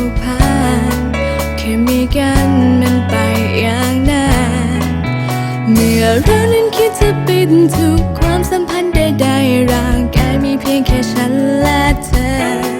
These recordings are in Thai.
ูพันแค่มีกันมันไปอย่างนั้นเมื่อเรานั้นคิดจะปิดทุกความสัมพันธ์ใดๆร่างกายมีเพียงแค่ฉันและเธอ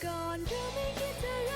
gone, you'll make it better.